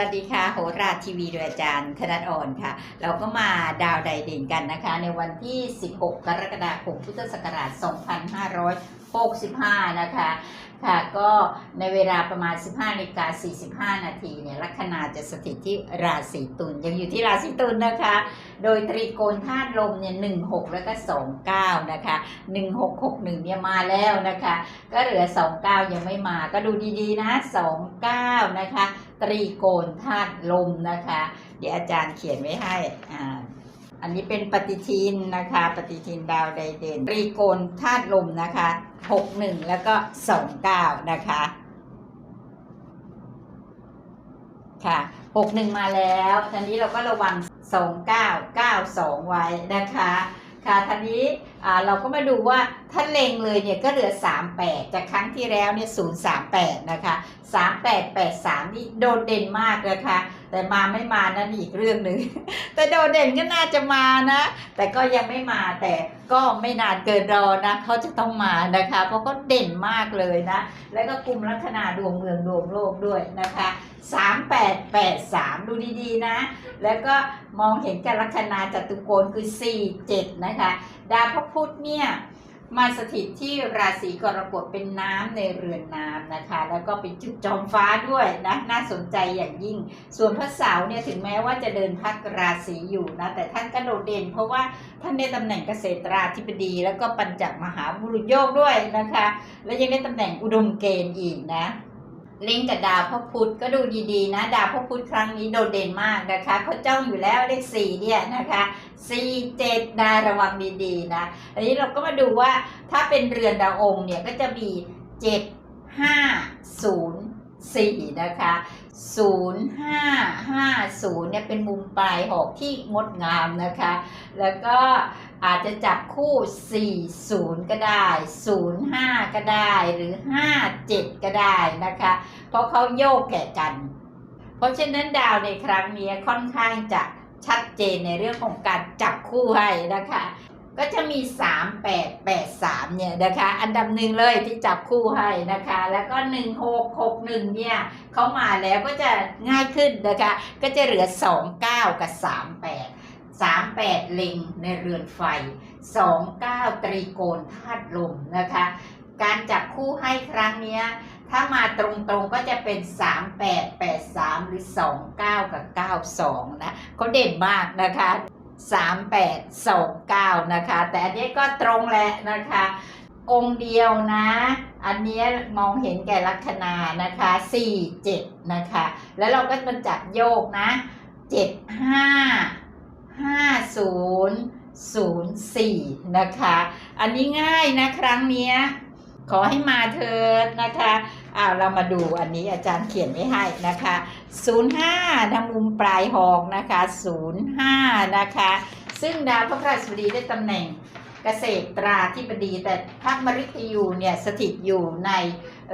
วัสดีค่ะ โหราทีวีโดยอาจารย์ธนัทอ่อนค่ะ เราก็มาดาวไดเด่นกันนะคะ ในวันที่ 16 กรกฎาคมพุทธศักราช 2565 นะคะค่ะก็ในเวลาประมาณ 15นาฬิกา45 นาทีเนี่ยลัคนาจะสถิตที่ราศีตุลยังอยู่ที่ราศีตุลนะคะ โดยตรีโกณธาตุลมเนี่ย16 แล้วก็ 29 นะคะ 1661 เนี่ยมาแล้วนะคะ ก็เหลือ 29 ยังไม่มาก็ดูดีๆนะ 29 นะคะ ตรีโกณธาตุลมนะคะ เดี๋ยวอาจารย์เขียนไว้ให้อ่าอันนี้เป็นปฏิทินนะคะ ปฏิทินดาวไดเด่นตรีโกณธาตุลมนะคะ61แล้วก็29นะคะค่ะ61มาแล้วทีนี้เราก็ระวัง29 92ไว้นะคะ ค่ะทีนี้เราก็มาดูว่าถ้าเล็งเลยเนี่ยก็เหลือ 38 จากครั้งที่แล้วเนี่ย038 นะคะ 3883 นี่โดดเด่นมากนะคะแต่มาไม่มานั่นอีกเรื่องหนึ่งแต่โดดเด่นก็น่าจะมานะ แต่ก็ยังไม่มาแต่ก็ไม่นานเกินรอนะเขาจะต้องมานะคะเพราะก็เด่นมากเลยนะ แล้วก็กลุ่มลัคนาดวงเมืองดวงโลกด้วยนะคะ3883 ดูดีๆนะ แล้วก็มองเห็นการลัคนาจตุโกณคือ 47 นะคะ ดาวพระพุธเนี่ย มาสถิตที่ราศีกรกฎเป็นน้ำในเรือนน้ำนะคะ แล้วก็เป็นจุดจอมฟ้าด้วยนะน่าสนใจอย่างยิ่ง ส่วนพระเสาเนี่ยถึงแม้ว่าจะเดินพักราศีอยู่นะแต่ท่านก็โดดเด่น เพราะว่าท่านได้ตำแหน่งเกษตราธิบดี แล้วก็ปัญจมหาบุรุษโยกด้วยนะคะ และยังได้ตำแหน่งอุดมเกณฑ์อีกนะ เล่งกับดาวพระพุธก็ดูดีๆนะ ดาวพระพุธครั้งนี้โดดเด่นมากนะคะเขาจ้องอยู่แล้วเลขสี่เนี่ยนะคะสี่เจ็ดนะระวังดีๆนะอันนี้เราก็มาดูว่าถ้าเป็นเรือนดาวองค์เนี่ยก็จะมีเจ็ดห้าศูนย์สี่นะคะ ศูนย์ห้าห้าศูนย์เนี่ยเป็นมุมปลายหอกที่งดงามนะคะ แล้วก็อาจจะจับคู่ 40 ก็ได้ 05 ก็ได้หรือ 57 ก็ได้นะคะ เพราะเขาโยกแก่กัน เพราะฉะนั้นดาวในครั้งนี้ค่อนข้างจะชัดเจนในเรื่องของการจับคู่ให้นะคะ ก็จะมี 3 8 8 3เนี่ยนะคะ อันดับหนึ่งเลยที่จับคู่ให้นะคะ แล้วก็ 1 6 6 1เนี่ยเขามาแล้วก็จะง่ายขึ้นนะคะ ก็จะเหลือ 2 9 กับ 3 8 3 8เล็งในเรือนไฟ 2 9 ตรีโกณธาตุลมนะคะ การจับคู่ให้ครั้งนี้ถ้ามาตรงๆก็จะเป็น 3 8 8 3 หรือ 2 9 กับ 92 นะเขาเด่นมากนะคะ 3 8 2 9 นะคะ แต่อันนี้ก็ตรงแหละนะคะ องค์เดียวนะ อันเนี้ยมองเห็นแก่ลัคนานะคะ 4 7 นะคะ แล้วเราก็มันจับโยกนะ 7 5 5 0 0 4 นะคะ อันนี้ง่ายนะครั้งนี้ขอให้มาเถิดนะคะ อ้าวเรามาดูอันนี้อาจารย์เขียนไว้ให้นะคะ05นะมุมปลายหอกนะคะ05นะคะ ซึ่งดาวพระพฤหัสบดีได้ตำแหน่งเกษตราธิบดี แต่พระมฤตยูเนี่ยสถิตอยู่ใน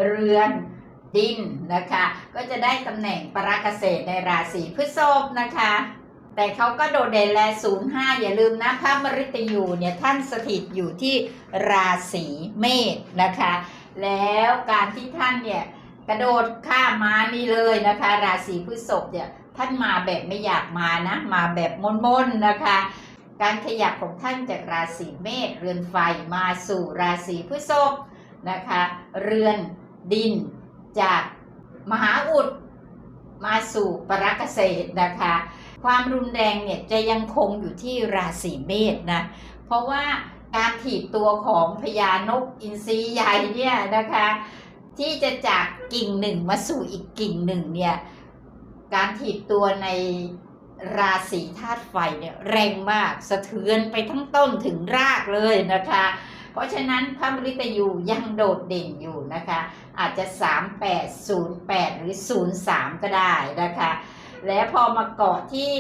เรือนดินนะคะ ก็จะได้ตำแหน่งปราเกษตรในราศีพฤษภนะคะ แต่เขาก็โดดเด่นแล05 อย่าลืมนะพระมฤตยูเนี่ยท่านสถิตอยู่ที่ราศีเมษนะคะ แล้วการที่ท่านเนี่ยกระโดดข้ามมานี่เลยนะคะ ราศีพฤษภเนี่ยท่านมาแบบไม่อยากมานะมาแบบมนๆนะคะ การขยับของท่านจากราศีเมษเรือนไฟมาสู่ราศีพฤษภนะคะ เรือนดินจากมหาอุดมาสู่ปรกเกษตรนะคะ ความรุนแรงเนี่ยจะยังคงอยู่ที่ราศีเมษนะ เพราะว่า การถีบตัวของพญานกอินทรีใหญ่เนี่ยนะคะ ที่จะจากกิ่งหนึ่งมาสู่อีกกิ่งหนึ่งเนี่ยการถีบตัวในราศีธาตุไฟเนี่ยแรงมากสะเทือนไปทั้งต้นถึงรากเลยนะคะ เพราะฉะนั้นพระมฤตยูยังโดดเด่นอยู่นะคะ อาจจะ 3808 หรือ 03 ก็ได้นะคะ และพอมาเกาะที่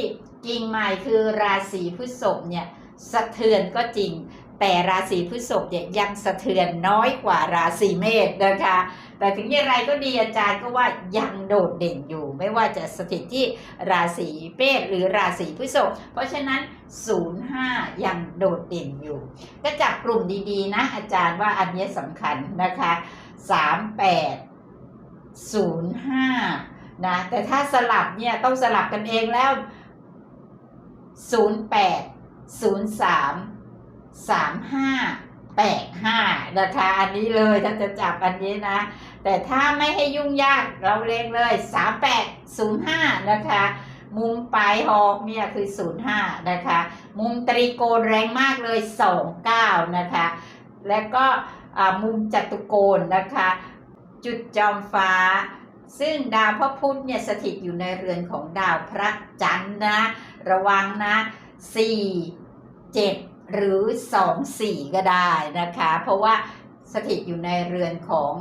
กิ่งใหม่คือราศีพฤษภเนี่ยสะเทือนก็จริง แต่ราศีพฤษภเนี่ยยังสะเทือนน้อยกว่าราศีเมษนะคะ แต่ถึงอย่างไรก็ดีอาจารย์ก็ว่ายังโดดเด่นอยู่ ไม่ว่าจะสถิตที่ราศีเมษหรือราศีพฤษภเพราะฉะนั้น 05 ยังโดดเด่นอยู่ ก็จับกลุ่มดีๆ นะ อาจารย์ว่าอันนี้สำคัญนะคะ 38 05 นะ แต่ถ้าสลับเนี่ยต้องสลับกันเองแล้ว 08 03 35 85นะคะอันนี้เลยถ้าจะจับอันนี้นะ แต่ถ้าไม่ให้ยุ่งยากเราเลงเลย3805นะคะมุมปลายหอกเนี่ยคือ 05 นะคะ มุมตรีโกณแรงมากเลย 29 นะคะ และก็มุมจัตุโกณนะคะ จุดจอมฟ้า ซึ่งดาวพระพุธเนี่ยสถิตอยู่ในเรือนของดาวพระจันทร์นะ ระวังนะ 4 7 หรือ 2 4 ก็ได้นะคะ เพราะว่าสถิตอยู่ในเรือนของ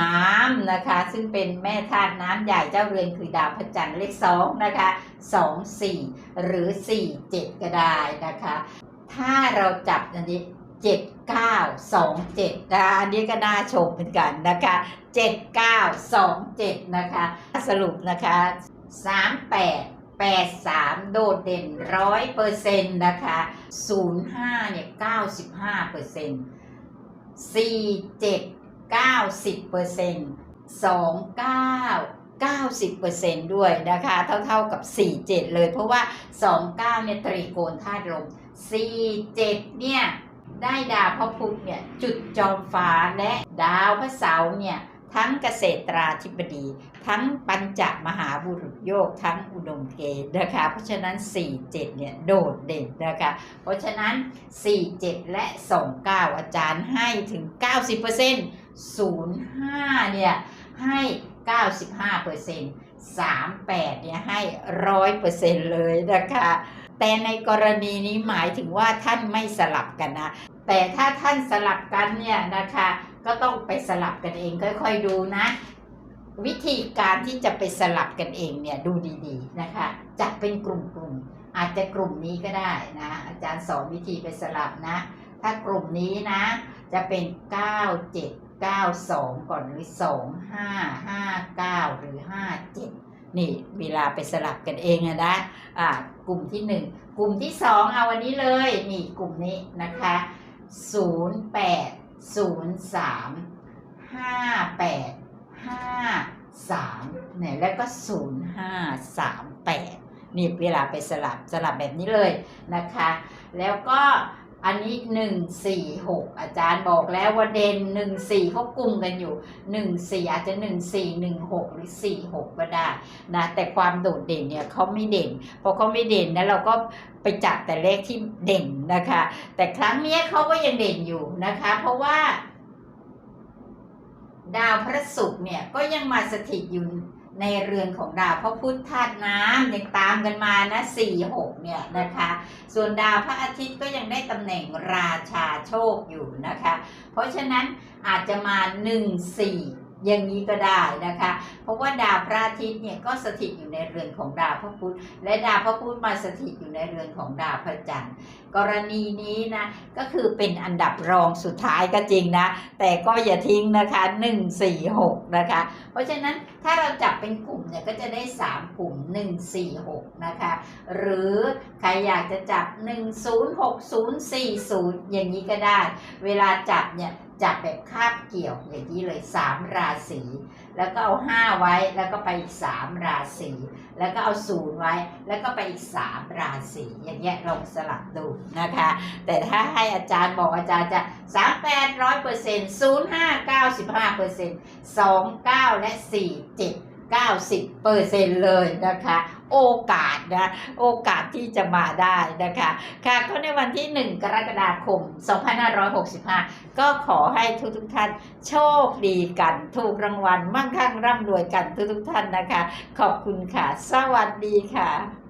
น้ำนะคะ ซึ่งเป็นแม่ธาตุน้ำใหญ่เจ้าเรือนคือดาวพระจันทร์เลข2นะคะ2 4หรือ4 7ก็ได้นะคะ ถ้าเราจับอันนี้7 9 2 7นะคะอันนี้ก็น่าชมเหมือนกันนะคะ7 9 2 7นะคะ สรุปนะคะ38 83 โดดเด่น 100เปอร์เซ็นต์นะคะ 05 เนี่ย 95เปอร์เซ็นต์47 90เปอร์เซ็นต์29 90เปอร์เซ็นต์ด้วยนะคะ เท่าๆกับ 47 เลย เพราะว่า 29 เนี่ยตรีโกณธาตุลม 47 เนี่ย ได้ดาวพระพุธเนี่ย จุดจอมฟ้าและดาวพระเสาร์เนี่ย ทั้งเกษตราธิบดี ทั้งปัญจมหาบุรุษโยกทั้งอุดมเกณฑ์นะคะ เพราะฉะนั้น 47 เนี่ยโดดเด่นนะคะ เพราะฉะนั้น 47 และ 29 อาจารย์ให้ถึง 90% 05 เนี่ย ให้ 95% 38 เนี่ยให้ 100%เลยนะคะ แต่ในกรณีนี้หมายถึงว่าท่านไม่สลับกันนะ แต่ถ้าท่านสลับกันเนี่ยนะคะ ก็ต้องไปสลับกันเองค่อยๆดูนะ วิธีการที่จะไปสลับกันเองเนี่ยดูดีๆนะคะจัดเป็นกลุ่มๆอาจจะกลุ่มนี้ก็ได้นะอาจารย์สอนวิธีไปสลับนะ ถ้ากลุ่มนี้นะ จะเป็น 9 7 9 2 ก่อนหรือ 2 5 5 9 หรือ 5 7 นี่เวลาไปสลับกันเองอะนะอ่ากลุ่มที่ 1 กลุ่มที่ 2 เอาวันนี้เลย นี่กลุ่มนี้นะคะ 0 8 0 3 5 8 5 3เนี่ยแล้วก็0 5 3 8นี่เวลาไปสลับสลับแบบนี้เลยนะคะ แล้วก็ อันนี้1 4 6อาจารย์บอกแล้วว่าเด่น1 4เขากลุ่มกันอยู่1 4อาจจะ1 4 1 6หนึ่งหกหรือ4 6ก็ได้นะแต่ความโดดเด่นเนี่ยเขาไม่เด่นพอเขาไม่เด่นนะเราก็ไปจับแต่เลขที่เด่นนะคะ แต่ครั้งนี้เขาก็ยังเด่นอยู่นะคะ เพราะว่า ดาวพระศุกร์เนี่ยก็ยังมาสถิตอยู่ ในเรือนของดาวพระพุธธาตุน้ำยังตามกันมานะสี่หกเนี่ยนะคะ ส่วนดาวพระอาทิตย์ก็ยังได้ตำแหน่งราชาโชคอยู่นะคะ เพราะฉะนั้นอาจจะมาหนึ่งสี่ อย่างนี้ก็ได้นะคะ เพราะว่าดาวพระอาทิตย์เนี่ยก็สถิตอยู่ในเรือนของดาวพระพุธและดาวพระพุธมาสถิตอยู่ในเรือนของดาวพระจันทร์กรณีนี้นะก็คือเป็นอันดับรองสุดท้ายก็จริงนะ แต่ก็อย่าทิ้งนะคะ 1 4 6 นะคะ เพราะฉะนั้นถ้าเราจับเป็นกลุ่มเนี่ยก็จะได้ 3 กลุ่ม 1 4 6 นะคะ หรือใครอยากจะจับ 1 0 6 0 4 0 อย่างนี้ก็ได้ เวลาจับเนี่ย จับแบบคาบเกี่ยวอย่างนี้เลย3ราศีแล้วก็เอา5ไว้แล้วก็ไปอีก3ราศีแล้วก็เอาศูนย์ไว้ แล้วก็ไปอีก3ราศีอย่างเงี้ยลองสลับดูนะคะ แต่ถ้าให้อาจารย์บอกอาจารย์จะ3 8 0 0เปอร์เซ็นต์0 5 95เก้าสิบห้าเปอร์เซ็นต์2 9และ4 7 90เปอร์เซ็นต์เลยนะคะ โอกาสนะโอกาสที่จะมาได้นะคะค่ะก็ในวันที่ 1 กรกฎาคม 2565 ก็ขอให้ทุกทุกท่านโชคดีกัน ถูกรางวัลมั่งคั่งร่ำรวยกันทุกทุกท่านนะคะ ขอบคุณค่ะ สวัสดีค่ะ